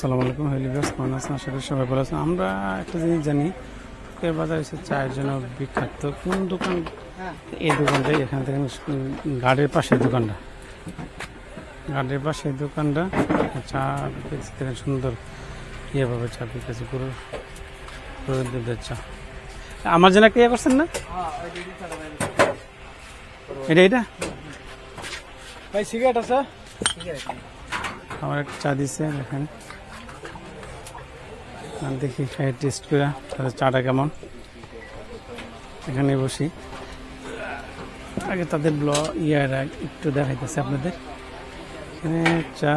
আসসালামু আলাইকুম। হেলিবাস কেমন আছেন? আশা করি সবাই ভালো আছেন। আমরা একটা জিনিস জানি ফুকের বাজার হচ্ছে চায়ের জন্য বিখ্যাত। কোন দোকান? এই দোকানটা এখান থেকে গাড়ির পাশে দোকানটা। গাড়ির পাশে দোকানটা চা দেখেন সুন্দর ইয়েভাবে চা বিকেছে পুরো পুরো দুধের চা। আমার জন্য একটা ইয়ে করছেন না? এটা এটা? ভাই সিগারেট আছে? আমার একটা চা দিচ্ছে দেখেন আর দেখি খাই টেস্ট করে, তাহলে চাটা কেমন? এখানে বসি। আগে তাদের ব্ল, ইয়ারা একটু দেখাইতেছে আপনাদের। এখানে চা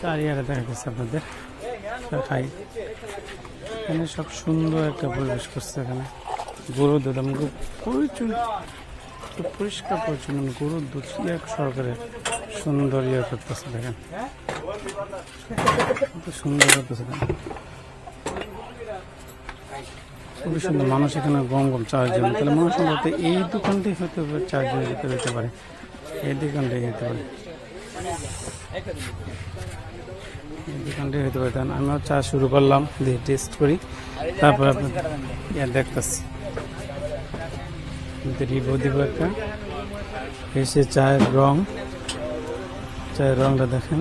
চা ইয়ারা দেখাইতেছে আপনাদের। খাই। এখানে সব সুন্দর একটা পরিবেশ করছে এখানে। গরু দুধ, আমি প্রচুর পরিষ্কার পরিচ্ছন্ন, গরুর দুধ সরকারের সুন্দর ইয়ে করতেছে দেখেন। সুন্দর খুবই সুন্দর। মানুষ এখানে গম গম চার্জ জন্য তাহলে মানুষ সম্ভবত এই দোকানটাই হতে পারে চার্জ দিতে হতে পারে। এই দোকানটাই হতে পারে। এই দোকানটাই হতে পারে। আমিও চা শুরু করলাম। দিয়ে টেস্ট করি। তারপর আপনার দেখতেছি। রিভিউ দিব একটা। এসে চায়ের রং। চায়ের রংটা দেখেন।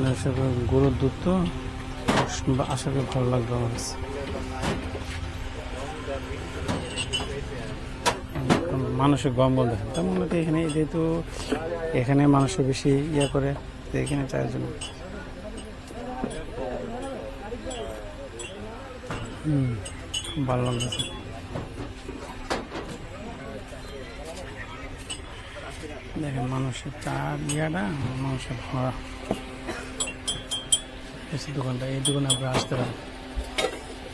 মানে সব গরুর দুধ তো আশা করি ভালো লাগবে আমার কাছে। মানুষের গম গম দেখেন। তার মনে এখানে যেহেতু এখানে মানুষের বেশি ইয়ে করে এখানে চায়ের জন্য। ভালো লাগতেছে। দেখেন মানুষের চার ইয়াটা মানুষের ভরা। দোকানটা এই দোকানে আপনারা আসতে পারেন